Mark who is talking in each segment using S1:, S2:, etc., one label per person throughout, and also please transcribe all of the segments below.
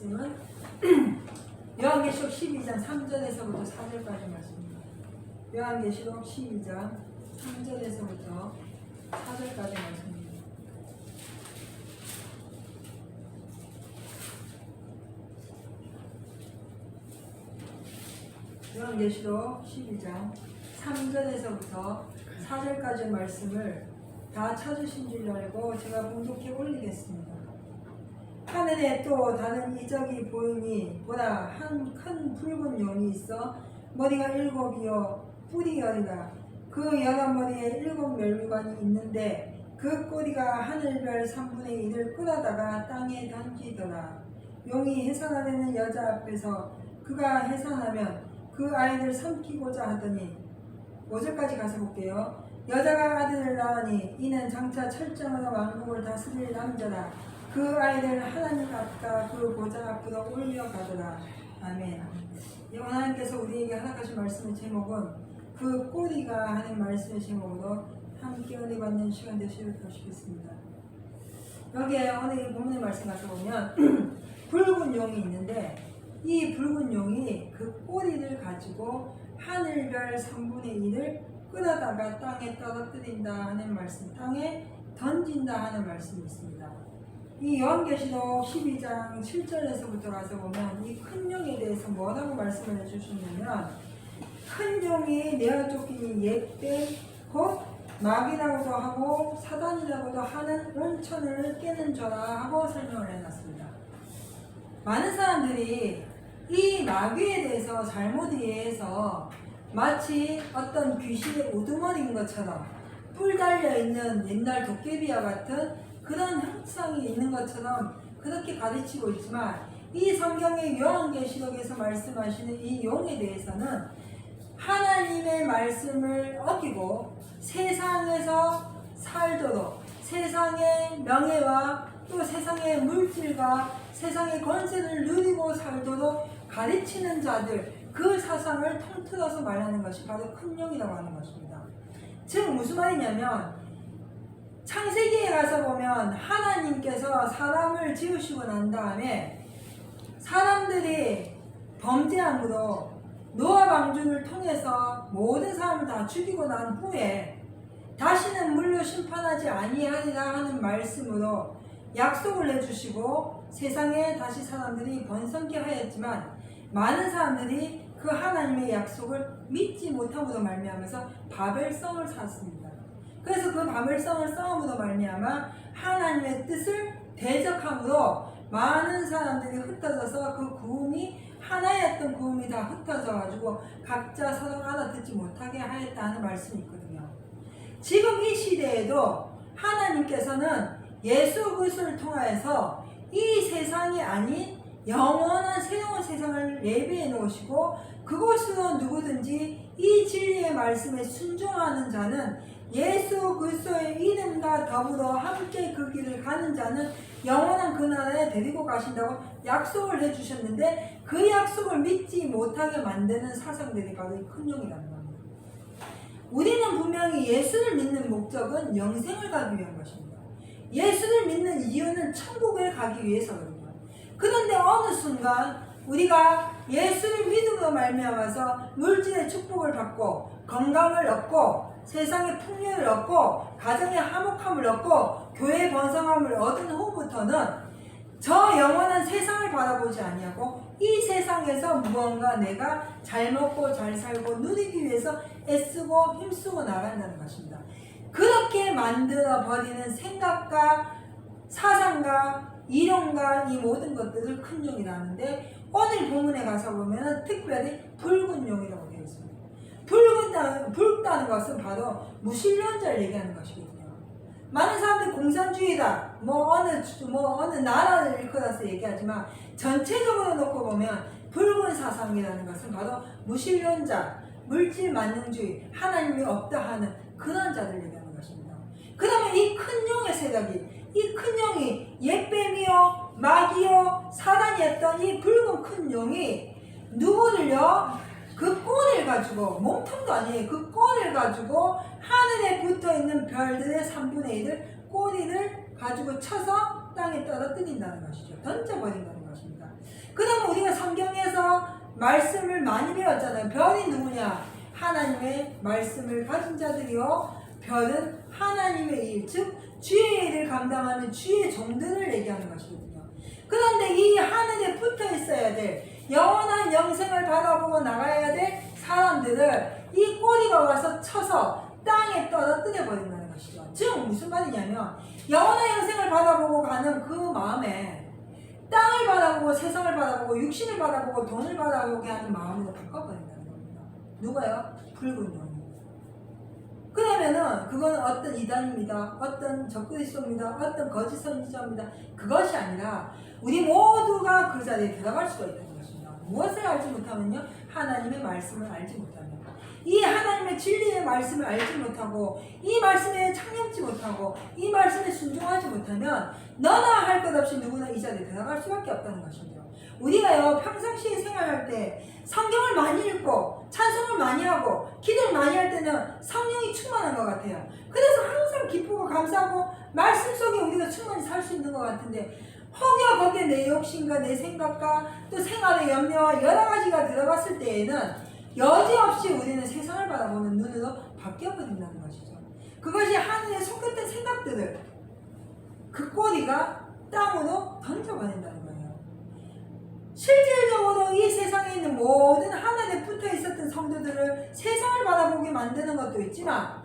S1: 말씀은 요한계시록 12장 3절에서부터 4절까지 말씀입니다. 요한계시록 12장 3절에서부터 4절까지 말씀입니다. 요한계시록 12장 3절에서부터 4절까지 말씀을 다 찾으신 줄 알고 제가 봉독해 올리겠습니다. 하늘에 또 다른 이적이 보이니 보라 한 큰 붉은 용이 있어 머리가 일곱이요 뿔이 열이라 그 여러 머리에 일곱 멸류관이 있는데 그 꼬리가 하늘별 3분의 1을 끌어다가 땅에 던지더라. 용이 해산하려는 여자 앞에서 그가 해산하면 그 아이를 삼키고자 하더니 5절까지 가서 볼게요. 여자가 아들을 낳으니 이는 장차 철저하는 왕국을 다스릴 남자라 그 아이를 하나님 앞과 그 보좌 앞으로 올려 가더라. 아멘. 여호와 하나님께서 우리에게 허락하신 말씀의 제목은 그 꼬리가 하는 말씀의 제목으로 함께 은혜 받는 시간 되시길 바라겠습니다. 여기에 오늘 이 본문의 말씀 가서 보면 붉은 용이 있는데 이 붉은 용이 그 꼬리를 가지고 하늘별 3분의 1을 끌어다가 땅에 떨어뜨린다 하는 말씀, 땅에 던진다 하는 말씀이 있습니다. 이 요한계시록 12장 7절에서부터 가서 보면 이큰 용에 대해서 뭐라고 말씀을 해주셨냐면 큰 용이 내어 쫓기니 옛때 곧 마귀라고도 하고 사단이라고도 하는 온천을 깨는 자라 하고 설명을 해놨습니다. 많은 사람들이 이 마귀에 대해서 잘못 이해해서 마치 어떤 귀신의 우두머리인 것처럼 뿔 달려 있는 옛날 도깨비와 같은 그런 형상이 있는 것처럼 그렇게 가르치고 있지만 이 성경의 요한계시록에서 말씀하시는 이 용에 대해서는 하나님의 말씀을 어기고 세상에서 살도록 세상의 명예와 또 세상의 물질과 세상의 권세를 누리고 살도록 가르치는 자들 그 사상을 통틀어서 말하는 것이 바로 큰 용이라고 하는 것입니다. 즉 무슨 말이냐면 창세기에 가서 보면 하나님께서 사람을 지으시고 난 다음에 사람들이 범죄함으로 노아 방주를 통해서 모든 사람을 다 죽이고 난 후에 다시는 물로 심판하지 아니하리라 하는 말씀으로 약속을 해주시고 세상에 다시 사람들이 번성케 하였지만 많은 사람들이 그 하나님의 약속을 믿지 못함으로 말미암아서 바벨성을 쌓았습니다. 그래서 그 바벨성을 쌓음으로 말미암아 하나님의 뜻을 대적함으로 많은 사람들이 흩어져서 그 구음이 하나였던 구음이 다 흩어져 가지고 각자 서로 알아듣지 못하게 하였다는 말씀이 있거든요. 지금 이 시대에도 하나님께서는 예수 그리스도를 통하여서 이 세상이 아닌 영원한 새로운 세상을 예비해 놓으시고 그곳으로 누구든지 이 진리의 말씀에 순종하는 자는 예수 그리스도의 이름과 더불어 함께 그 길을 가는 자는 영원한 그 나라에 데리고 가신다고 약속을 해주셨는데 그 약속을 믿지 못하게 만드는 사상들이 바로 이 큰 용이라는 겁니다. 우리는 분명히 예수를 믿는 목적은 영생을 가기 위한 것입니다. 예수를 믿는 이유는 천국에 가기 위해서거든요. 그런데 어느 순간 우리가 예수를 믿음으로 말미암아서 물질의 축복을 받고 건강을 얻고 세상의 풍요를 얻고 가정의 화목함을 얻고 교회의 번성함을 얻은 후부터는 저 영원한 세상을 바라보지 아니하고 이 세상에서 무언가 내가 잘 먹고 잘 살고 누리기 위해서 애쓰고 힘쓰고 나간다는 것입니다. 그렇게 만들어 버리는 생각과 사상과 이론과 이 모든 것들을 큰 용이라는데 오늘 본문에 가서 보면 특별히 붉은 용이라고 되어 있습니다. 붉은, 붉다는 것은 바로 무신론자를 얘기하는 것이거든요. 많은 사람들이 공산주의다, 뭐 어느, 뭐 어느 나라를 일컬어서 얘기하지만 전체적으로 놓고 보면 붉은 사상이라는 것은 바로 무신론자, 물질 만능주의, 하나님이 없다 하는 그런 자들 얘기하는 것입니다. 그러면 이 큰 용의 세력이, 이 큰 용이 옛뱀이요, 마귀요, 사단이었던 이 붉은 큰 용이 누구를요? 그 꼴을 가지고 몸통도 아니에요. 그 꼴을 가지고 하늘에 붙어 있는 별들의 3분의 1을 꼬리를 가지고 쳐서 땅에 떨어뜨린다는 것이죠. 던져버린다는 것입니다. 말씀을 많이 배웠잖아요. 별이 누구냐? 하나님의 말씀을 가진 자들이요. 별은 하나님의 일, 즉 주의 일을 감당하는 주의 종들을 얘기하는 것이거든요. 그런데 이 하늘에 붙어 있어야 될 영원한 영생을 바라보고 나가야 될 사람들을 이 꼬리가 와서 쳐서 땅에 떨어뜨려 버린다는 것이죠. 즉 무슨 말이냐면 영원한 영생을 바라보고 가는 그 마음에 땅을 바라보고 세상을 바라보고 육신을 바라보고 돈을 바라보게 하는 마음으로 바꿔버린다는 겁니다. 누가요? 붉은 영이. 그러면은 그건 어떤 이단입니다. 어떤 적그리스도입니다. 어떤 거짓 선지자입니다. 그것이 아니라 우리 모두가 그 자리에 들어갈 수가 있다는 것입니다. 무엇을 알지 못하면요? 하나님의 말씀을 알지 못하면 이 하나님의 진리의 말씀을 알지 못하고 이 말씀에 참여하지 못하고 이 말씀에 순종하지 못하면 너나 할 것 없이 누구나 이 자리에 들어갈 수밖에 없다는 것입니다. 우리가요 평상시에 생활할 때 성경을 많이 읽고 찬송을 많이 하고 기도를 많이 할 때는 성령이 충만한 것 같아요. 그래서 항상 기쁘고 감사하고 말씀 속에 우리가 충만히 살 수 있는 것 같은데 혹여 거기에 내 욕심과 내 생각과 또 생활의 염려와 여러 가지가 들어갔을 때에는 여지없이 우리는 세상을 바라보는 눈으로 바뀌어버린다는 것이죠. 그것이 하늘에 속했던 생각들을 그 꼬리가 땅으로 던져버린다는 거예요. 실질적으로 이 세상에 있는 모든 하늘에 붙어 있었던 성도들을 세상을 바라보게 만드는 것도 있지만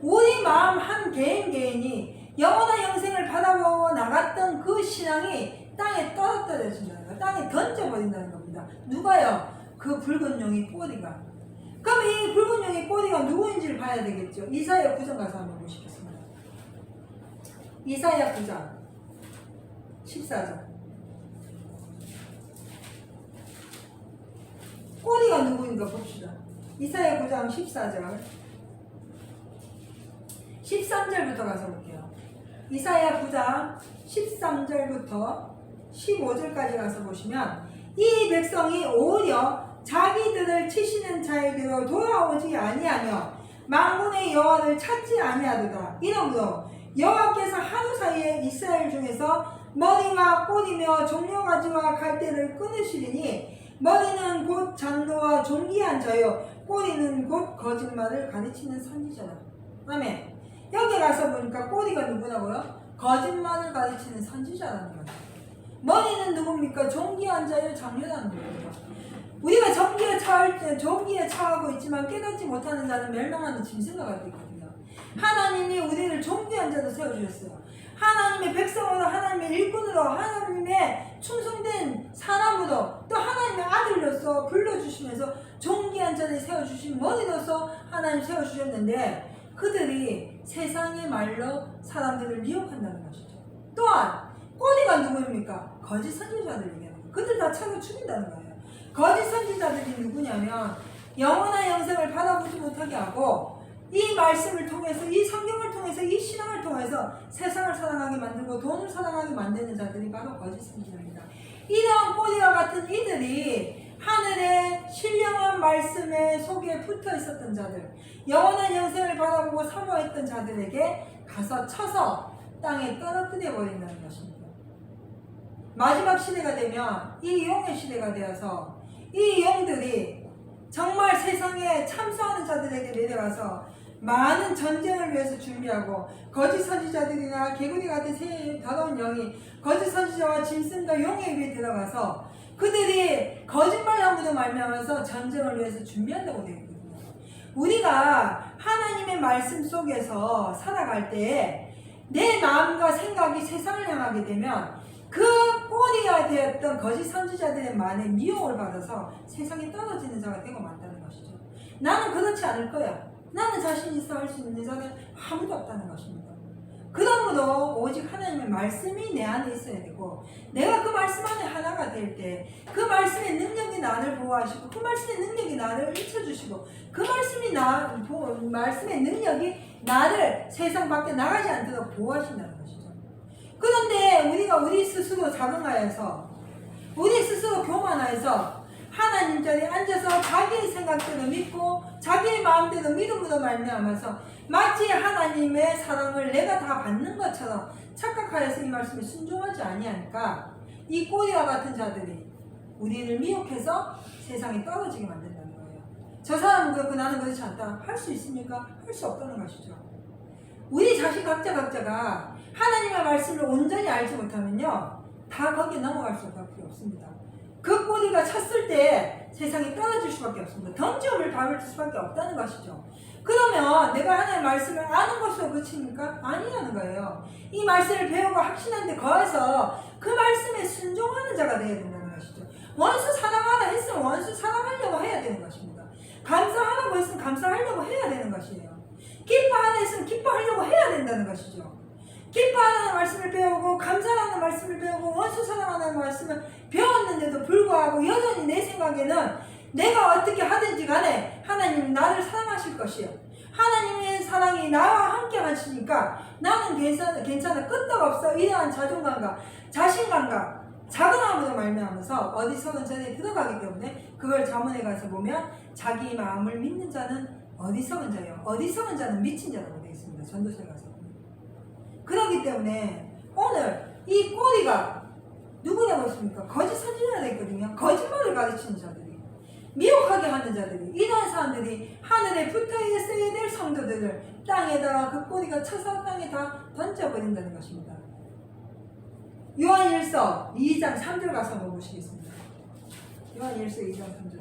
S1: 우리 마음 한 개인 개인이 영원한 영생을 바라보고 나갔던 그 신앙이 땅에 떨어뜨려진다는 거예요. 땅에 던져버린다는 겁니다. 누가요? 그 붉은 용의 꼬리가. 그럼 이 붉은 용의 꼬리가 누구인지를 봐야 되겠죠. 이사야 9장 가서 한번 보시겠습니다. 이사야 9장 14절. 꼬리가 누구인가 봅시다. 이사야 9장 14절. 13절부터 가서 볼게요. 이사야 9장 13절부터 15절까지 가서 보시면 이 백성이 오히려 자기들을 치시는 자에게로 돌아오지 아니하며 만군의 여호와를 찾지 아니하도다. 이러므로 여호와께서 하루 사이에 이스라엘 중에서 머리와 꼬리며 종려가지와 갈대를 끊으시리니 머리는 곧 장로와 존귀한 자요 꼬리는 곧 거짓말을 가르치는 선지자다. 아멘. 여기 가서 보니까 꼬리가 누구라고요? 거짓말을 가르치는 선지자라는 거예요. 머리는 누굽니까? 종기한 자요 장려라는 겁니다. 우리가 정기에 차할 때 종기에 차하고 있지만 깨닫지 못하는 자는 멸망하는 짐승과 같고 있거든요. 하나님이 우리를 종기한 자로 세워주셨어요. 하나님의 백성으로 하나님의 일꾼으로 하나님의 충성된 사람으로 또 하나님의 아들로서 불러주시면서 종기한 자를 세워주신 머리로서 하나님 세워주셨는데 그들이 세상의 말로 사람들을 미혹한다는 것이죠. 또한 꼬리가 누구입니까? 거짓 선지자들 얘기하는 거예요. 그들 다 차고 죽인다는 거예요. 거짓 선지자들이 누구냐면 영원한 영생을 바라보지 못하게 하고 이 말씀을 통해서 이 성경을 통해서 이 신앙을 통해서 세상을 사랑하게 만들고 돈을 사랑하게 만드는 자들이 바로 거짓 선지자입니다. 이러한 꼬리와 같은 이들이 하늘의 신령한 말씀의 속에 붙어 있었던 자들, 영원한 영생을 바라보고 사모했던 자들에게 가서 쳐서 땅에 떨어뜨려 버린다는 것입니다. 마지막 시대가 되면 이 용의 시대가 되어서 이 용들이 정말 세상에 참수하는 자들에게 내려가서 많은 전쟁을 위해서 준비하고 거짓 선지자들이나 개구리 같은 새 더러운 영이 거짓 선지자와 짐승과 용의 위에 들어가서 그들이 거짓말함으로 말미암아서 전쟁을 위해서 준비한다고 되어 있거든요. 우리가 하나님의 말씀 속에서 살아갈 때 내 마음과 생각이 세상을 향하게 되면 그 꼬리가 되었던 거짓 선지자들의 말에 미혹을 받아서 세상에 떨어지는 자가 되고 만다는 것이죠. 나는 그렇지 않을 거야. 나는 자신 있어 할 수 있는 자는 아무도 없다는 것입니다. 그러므로 오직 하나님의 말씀이 내 안에 있어야 되고 내가 그 말씀 안에 하나가 될 때 그 말씀의 능력이 나를 보호하시고 그 말씀의 능력이 나를 일쳐주시고 그 말씀이 나 보- 말씀의 능력이 나를 세상 밖에 나가지 않도록 보호하신다는 것이죠. 그런데 우리가 우리 스스로 자긍하여서 우리 스스로 교만하여서 하나님 자리에 앉아서 자기의 생각대로 믿고 자기의 마음대로 믿음으로 말미암아서 마치 하나님의 사랑을 내가 다 받는 것처럼 착각하여서 이 말씀에 순종하지 아니하니까 이 꼬리와 같은 자들이 우리를 미혹해서 세상에 떨어지게 만든다는 거예요. 저 사람은 그렇고 나는 그렇지 않다. 할 수 있습니까? 할 수 없다는 것이죠. 우리 자신 각자 각자가 하나님의 말씀을 온전히 알지 못하면요. 다 거기에 넘어갈 수밖에 없습니다. 그 꼬리가 찼을 때 세상에 떨어질 수밖에 없습니다. 던지움을 받을 수밖에 없다는 것이죠. 그러면 내가 하나님의 말씀을 아는 것으로 그칩니까? 아니라는 거예요. 이 말씀을 배우고 확신하는데 거해서 그 말씀에 순종하는 자가 되어야 된다는 것이죠. 원수 사랑하라 했으면 원수 사랑하려고 해야 되는 것입니다. 감사하라고 했으면 감사하려고 해야 되는 것이에요. 기뻐하라 했으면 기뻐하려고 해야 된다는 것이죠. 기뻐하라는 말씀을 배우고 감사하는 말씀을 배우고 원수 사랑하는 말씀을 배웠는데도 불구하고 여전히 내 생각에는 내가 어떻게 하든지 간에 하나님 나를 사랑하실 것이요. 하나님의 사랑이 나와 함께 하시니까 나는 괜찮아, 괜찮아 끄떡없어 이러한 자존감과 자신감과 자긍함으로 말미암아서 어디서든 전에 들어가기 때문에 그걸 자문에 가서 보면 자기 마음을 믿는 자는 어디서든 자요. 어디서든 자는 미친 자라고 되어 있습니다. 전도서에 가서. 그렇기 때문에 오늘 이 꼬리가 누구라고 했습니까? 거짓 선지자가 있거든요. 거짓말을 가르치는 자들이. 미혹하게 하는 자들이. 이런 사람들이 하늘에 붙어 있어야 될 성도들을 땅에다가 그 꼬리가 쳐서 땅에 다 던져버린다는 것입니다. 요한일서 2장 3절 가서 한번 보시겠습니다. 요한일서 2장 3절.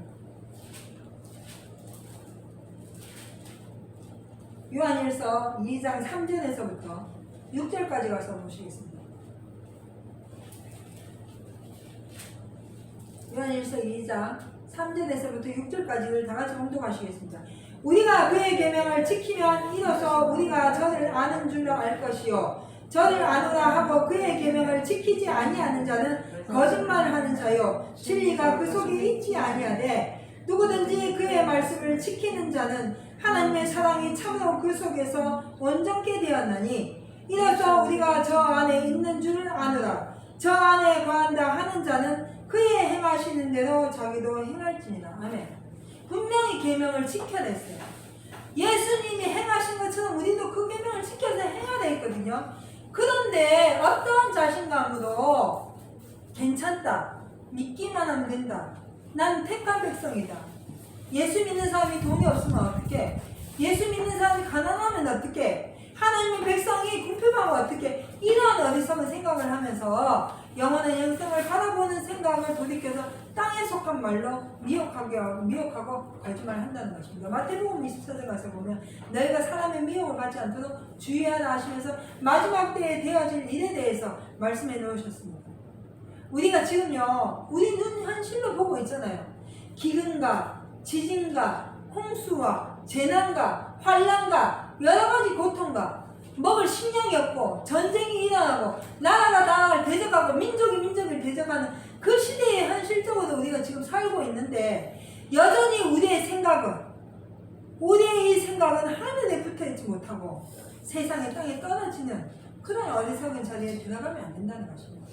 S1: 요한일서 2장 3절에서부터 6절까지 가서 보시겠습니다. 요한일서 2장 3절에서부터 6절까지를 다 같이 봉독하시겠습니다. 우리가 그의 계명을 지키면 이로써 우리가 저를 아는 줄로 알 것이요 저를 아노라 하고 그의 계명을 지키지 아니하는 자는 거짓말하는 자요 진리가 그 속에 있지 아니하되 누구든지 그의 말씀을 지키는 자는 하나님의 사랑이 참으로 그 속에서 온전케 되었나니 이로써 우리가 저 안에 있는 줄을 아노라 저 안에 거한다 하는 자는 그의 행하시는 대로 자기도 행할지니라 아멘 분명히 계명을 지켜냈어요 예수님이 행하신 것처럼 우리도 그 계명을 지켜서 행해야 되거든요 그런데 어떠한 자신감으로 괜찮다. 믿기만 하면 된다. 난 택한 백성이다. 예수 믿는 사람이 돈이 없으면 어떻게? 예수 믿는 사람이 가난하면 어떻게? 하나님의 백성이 궁핍하면 어떻게? 이러한 어리석은 생각을 하면서 영원한 영생을 바라보는 생각을 돌이켜서 땅에 속한 말로 미혹하게 하고 미혹하고 거짓말을 한다는 것입니다. 마태복음 24장 가서 보면 너희가 사람의 미혹을 받지 않도록 주의하라 하시면서 마지막 때에 되어질 일에 대해서 말씀해 놓으셨습니다. 우리가 지금요, 우리 눈 현실로 보고 있잖아요. 기근과 지진과 홍수와 재난과 환란과 여러 가지 고통과 먹을 식량이 없고 전쟁이 일어나고 나라가 나라를 대적하고 민족이 민족을 대적하는 그 시대에 현실적으로 우리가 지금 살고 있는데 여전히 우리의 생각은 우리의 이 생각은 하늘에 붙어있지 못하고 세상에 땅에 떨어지는 그런 어리석은 자리에 들어가면 안 된다는 것입니다.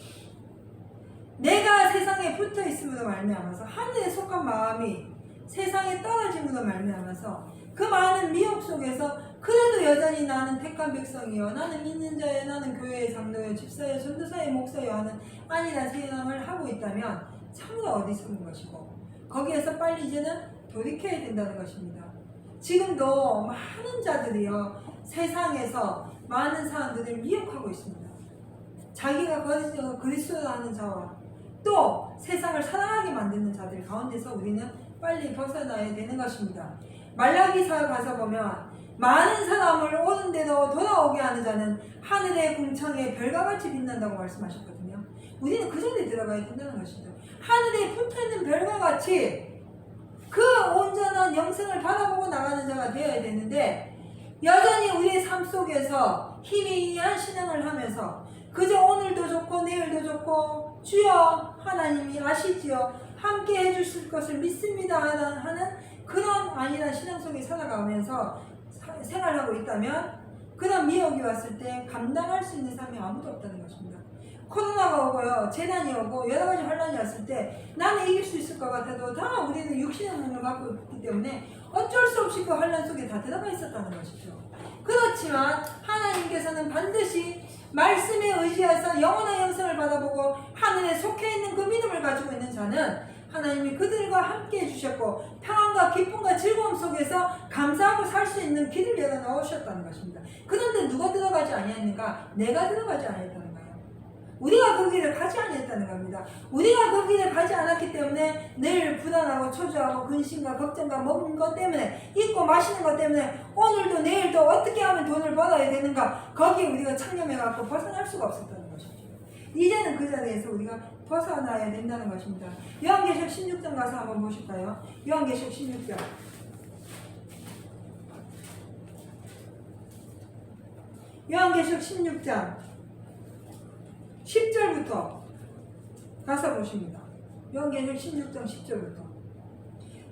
S1: 내가 세상에 붙어 있음으로 말미암아서 하늘에 속한 마음이 세상에 떨어짐으로 말미암아서 그 많은 미혹 속에서 그래도 여전히 나는 택한 백성이요. 나는 믿는 자요. 나는 교회의 장로요. 집사요. 전도사요. 목사요. 하는 아니란 생각을 하고 있다면 참으로 어리석은 것이고 거기에서 빨리 이제는 돌이켜야 된다는 것입니다. 지금도 많은 자들이요. 세상에서 많은 사람들을 미혹하고 있습니다. 자기가 그리스도- 그리스도라는 자와 또 세상을 사랑하게 만드는 자들 가운데서 우리는 빨리 벗어나야 되는 것입니다. 말라기서 가서 보면 많은 사람을 오는 대로 돌아오게 하는 자는 하늘의 궁창에 별과 같이 빛난다고 말씀하셨거든요. 우리는 그 자리에 들어가야 된다는 것이죠. 하늘에 붙어있는 별과 같이 그 온전한 영생을 바라보고 나가는 자가 되어야 되는데 여전히 우리의 삶 속에서 희미한 신앙을 하면서 그저 오늘도 좋고 내일도 좋고 주여 하나님이 아시지요 함께 해주실 것을 믿습니다 하는 그런 아니란 신앙 속에 살아가면서 사- 생활하고 있다면 그런 미혹이 왔을 때 감당할 수 있는 사람이 아무도 없다는 것입니다. 코로나가 오고요, 재난이 오고 여러 가지 환란이 왔을 때 나는 이길 수 있을 것 같아도 다 우리는 육신의 몸을 갖고 있기 때문에 어쩔 수 없이 그 환란 속에 다 들어가 있었다는 것이죠. 그렇지만 하나님께서는 반드시 말씀에 의지해서 영원한 영생을 받아보고 하늘에 속해 있는 그 믿음을 가지고 있는 자는 하나님이 그들과 함께 해주셨고 평안과 기쁨과 즐거움 속에서 감사하고 살 수 있는 길을 열어 넣으셨다는 것입니다. 그런데 누가 들어가지 아니했는가? 내가 들어가지 아니했다는 거예요. 우리가 그 길을 가지 아니했다는 겁니다. 우리가 그 길을 가지 않았기 때문에 늘 불안하고 초조하고 근심과 걱정과 먹는 것 때문에 입고 마시는 것 때문에 오늘도 내일도 어떻게 하면 돈을 벌어야 되는가 거기에 우리가 창념해 갖고 벗어날 수가 없었다는 것이죠. 이제는 그 자리에서 우리가 벗어나야 된다는 것입니다. 요한계시록 16장 가서 한번 보실까요? 요한계시록 16장. 요한계시록 16장 10절부터 가서 보십니다. 요한계시록 16장 10절부터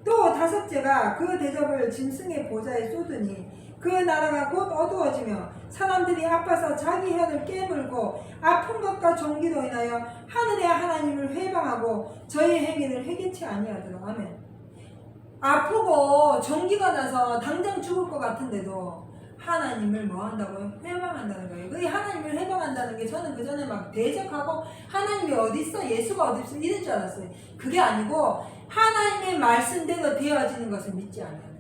S1: 또 다섯째가 그 대접을 짐승의 보좌에 쏟으니 그 나라가 곧 어두워지며 사람들이 아파서 자기 혀를 깨물고 아픈 것과 종기로 인하여 하늘의 하나님을 회방하고 저희 행위를 회개치 아니하더라. 아멘. 아프고 종기가 나서 당장 죽을 것 같은데도 하나님을 뭐 한다고요? 회방한다는 거예요. 그 하나님을 회방한다는 게 저는 그 전에 막 대적하고 하나님이 어디 있어? 예수가 어디 있어? 이럴 줄 알았어요. 그게 아니고 하나님의 말씀대로 되어지는 것을 믿지 거예요.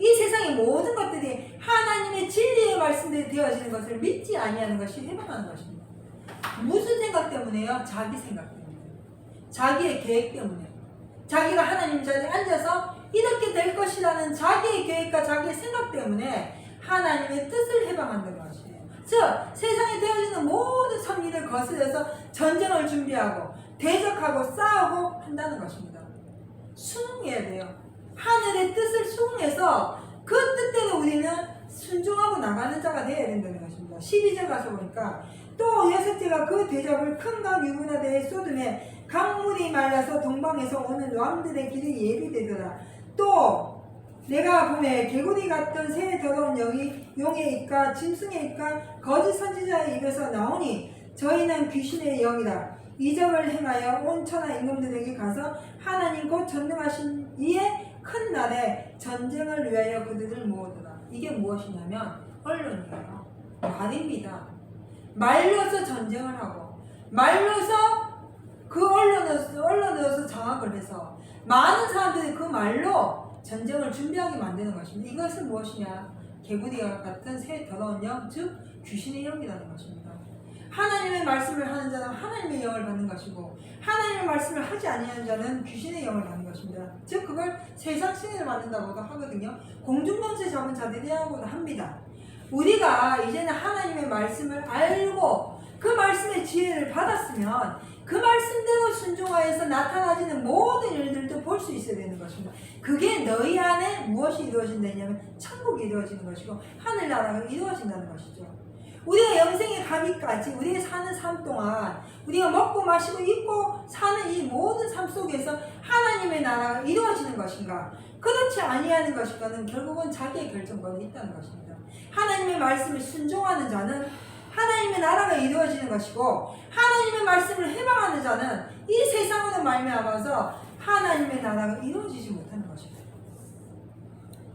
S1: 이 세상의 모든 것들이 하나님의 진리의 말씀대로 되어지는 것을 믿지 아니하는 것이 회방하는 것입니다. 무슨 생각 때문에요? 자기 생각 때문에. 자기의 계획 때문에. 자기가 하나님 자리에 앉아서 이렇게 될 것이라는 자기의 계획과 자기의 생각 때문에 하나님의 뜻을 해방한다는 것이에요. 즉 세상에 되어지는 모든 선리를 거스려서 전쟁을 준비하고 대적하고 싸우고 한다는 것입니다. 순응해야 돼요. 하늘의 뜻을 수응해서 그 뜻대로 우리는 순종하고 나가는 자가 되어야 된다는 것입니다. 12절 가서 보니까 또 여섯째가 그 대접을 큰강 유분하대에 쏟음에 강물이 말라서 동방에서 오는 왕들의 길이 예비되더라. 또 내가 보매 개구리 같은 새 더러운 영이 용의 입과 짐승의 입과 거짓 선지자의 입에서 나오니 저희는 귀신의 영이라 이적을 행하여 온 천하 임금들에게 가서 하나님 곧 전능하신 이의 큰 날에 전쟁을 위하여 그들을 모으더라. 이게 무엇이냐면 언론이에요. 말입니다. 말로서 전쟁을 하고 말로서 그 언론으로서, 언론으로서 장악을 해서 많은 사람들이 그 말로 전쟁을 준비하게 만드는 것입니다. 이것은 무엇이냐? 개구리와 같은 새 더러운 영, 즉 귀신의 영이라는 것입니다. 하나님의 말씀을 하는 자는 하나님의 영을 받는 것이고 하나님의 말씀을 하지 아니하는 자는 귀신의 영을 받는 것입니다. 즉 그걸 세상 신을 받는다고도 하거든요. 공중권세 잡은 자들이라고도 합니다. 우리가 이제는 하나님의 말씀을 알고 그 말씀의 지혜를 받았으면 그 말씀대로 순종하여서 나타나지는 모든 일들도 볼 수 있어야 되는 것입니다. 그게 너희 안에 무엇이 이루어진다냐면 천국이 이루어지는 것이고 하늘나라가 이루어진다는 것이죠. 우리가 영생에 가기까지 우리가 사는 삶 동안 우리가 먹고 마시고 입고 사는 이 모든 삶 속에서 하나님의 나라가 이루어지는 것인가 그렇지 아니하는 것인가는 결국은 자기의 결정권에 있다는 것입니다. 하나님의 말씀을 순종하는 자는 하나님의 나라가 이루어지는 것이고 하나님의 말씀을 해방하는 자는 이 세상으로 말미암아서 하나님의 나라가 이루어지지 못하는 것입니다.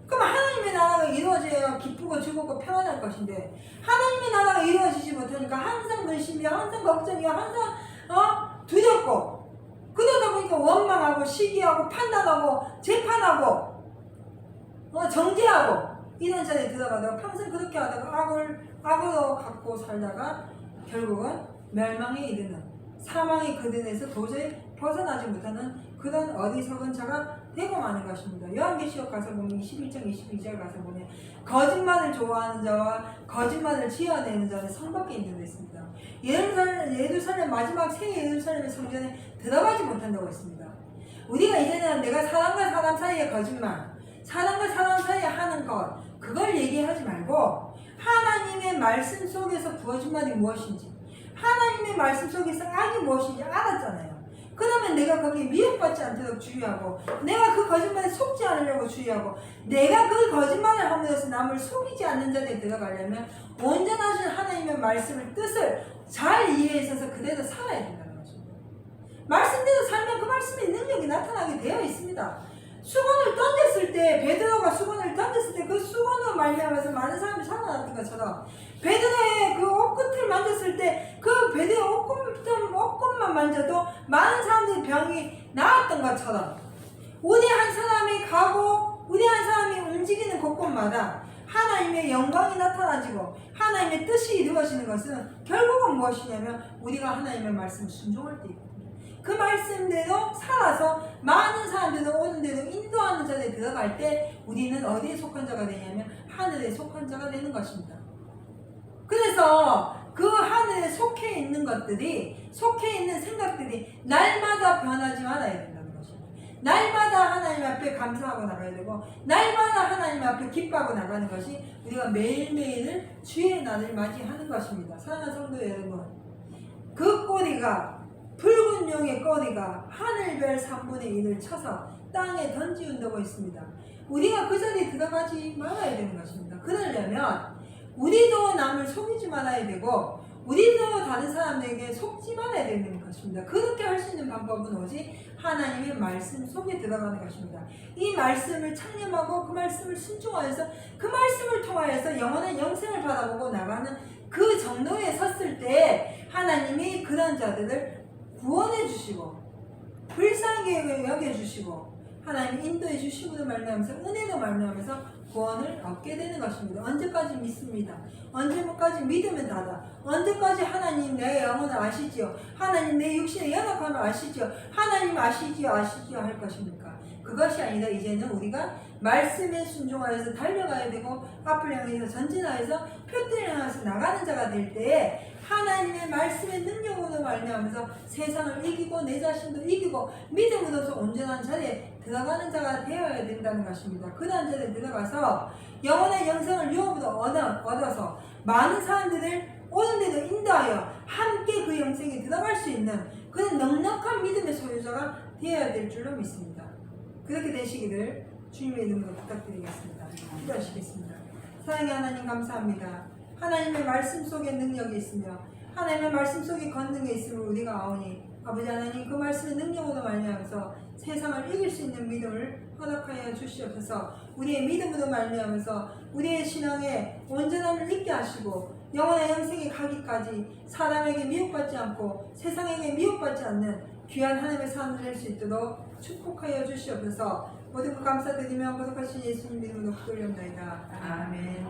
S1: 그럼 하나님의 나라가 이루어져야 기쁘고 즐겁고 평안할 것인데 하나님의 나라가 이루어지지 못하니까 항상 근심이야 항상 걱정이야 항상 어? 두렵고. 그러다 보니까 원망하고 시기하고 판단하고 재판하고 어 정죄하고 이런 자리에 들어가다가 평생 그렇게 하다가 악을 악으로 갖고 살다가 결국은 멸망에 이르는 사망의 그들에서 도저히 벗어나지 못하는 그런 어리석은 자가 되고 마는 것입니다. 요한계시록 가서 보면 21장 22절 가서 보면 거짓말을 좋아하는 자와 거짓말을 지어내는 자는 성밖에 있는 데 있습니다. 예루살렘 마지막 새 예루살렘의 성전에 들어가지 못한다고 했습니다. 우리가 이제는 내가 사람과 사람 사이의 거짓말, 사람과 사람 사이에 하는 것 그걸 얘기하지 말고 하나님의 말씀 속에서 부어진 말이 무엇인지 하나님의 말씀 속에서 악이 무엇인지 알았잖아요. 그러면 내가 거기에 미혹받지 않도록 주의하고 내가 그 거짓말에 속지 않으려고 주의하고 내가 그 거짓말을 함으로써 남을 속이지 않는 자리에 들어가려면 온전하신 하나님의 말씀을 뜻을 잘 이해해서 그대로 살아야 된다는 것입니다. 말씀대로 살면 그 말씀의 능력이 나타나게 되어 있습니다. 수건을 던졌을 때 베드로가 수건을 던졌을 때 그 수건으로 말미암아서 많은 사람이 살아났던 것처럼 베드로의 그 옷끝을 만졌을 때 그 베드의 옷금, 좀 옷금만 만져도 많은 사람들이 병이 나았던 것처럼 우리 한 사람이 가고 우리 한 사람이 움직이는 곳곳마다 하나님의 영광이 나타나지고 하나님의 뜻이 이루어지는 것은 결국은 무엇이냐면 우리가 하나님의 말씀 순종할 때 있거든요. 그 말씀대로 살아서 많은 사람들을 오는 대로 인도하는 자리에 들어갈 때 우리는 어디에 속한 자가 되냐면 하늘에 속한 자가 되는 것입니다. 그래서 그 하늘에 속해 있는 것들이 속해 있는 생각들이 날마다 변하지 말아야 된다는 것입니다. 날마다 하나님 앞에 감사하고 나가야 되고 날마다 하나님 앞에 기뻐하고 나가는 것이 우리가 매일매일을 주의 날을 맞이하는 것입니다. 사랑하는 성도 여러분, 그 꼬리가 붉은 용의 꼬리가 하늘별 3분의 1을 쳐서 땅에 던지운다고 있습니다. 우리가 그 자리에 들어가지 말아야 되는 것입니다. 그러려면 우리도 남을 속이지 말아야 되고 우리도 다른 사람에게 속지 말아야 되는 것입니다. 그렇게 할 수 있는 방법은 오직 하나님의 말씀 속에 들어가는 것입니다. 이 말씀을 창념하고 그 말씀을 순종하여서 그 말씀을 통하여서 영원한 영생을 바라보고 나가는 그 정도에 섰을 때 하나님이 그런 자들을 구원해 주시고 불쌍하게 여겨 주시고 하나님 인도해 주시고도 말미암아서 은혜도 말미암아서 구원을 얻게 되는 것입니다. 언제까지 믿습니다. 언제까지 믿으면 다다. 언제까지 하나님 내 영혼을 아시지요. 하나님 내 육신의 연약함을 아시지요. 하나님 아시지요. 아시지요 할 것입니까? 그것이 아니라 이제는 우리가 말씀에 순종하여서 달려가야 되고 앞을 향해서 전진하여서 표대를 향해서 나가는 자가 될 때에 하나님의 말씀의 능력으로 말미암아서 세상을 이기고 내 자신도 이기고 믿음으로서 온전한 자리에 들어가는 자가 되어야 된다는 것입니다. 그러한 자리에 들어가서 영원한 영생을 유업으로 얻어, 얻어서 많은 사람들을 오는 데도 인도하여 함께 그 영생에 들어갈 수 있는 그런 넉넉한 믿음의 소유자가 되어야 될 줄로 믿습니다. 그렇게 되시기를 주님의 이름으로 부탁드리겠습니다. 기도하시겠습니다. 사랑의 하나님 감사합니다. 하나님의 말씀 속에 능력이 있으며 하나님의 말씀 속에 권능이 있음을 우리가 아오니 아버지 하나님 그 말씀의 능력으로 말미암아서 세상을 이길 수 있는 믿음을 허락하여 주시옵소서 우리의 믿음으로 말미암아서 우리의 신앙에 온전함을 있게 하시고 영원한 영생에 가기까지 사람에게 미혹받지 않고 세상에게 미혹받지 않는 귀한 하나님의 삶을 될수 있도록 축복하여 주시옵소서 모든 것 감사드리며 거듭하신 예수님 이름으로 기도올려옵나이다. 아멘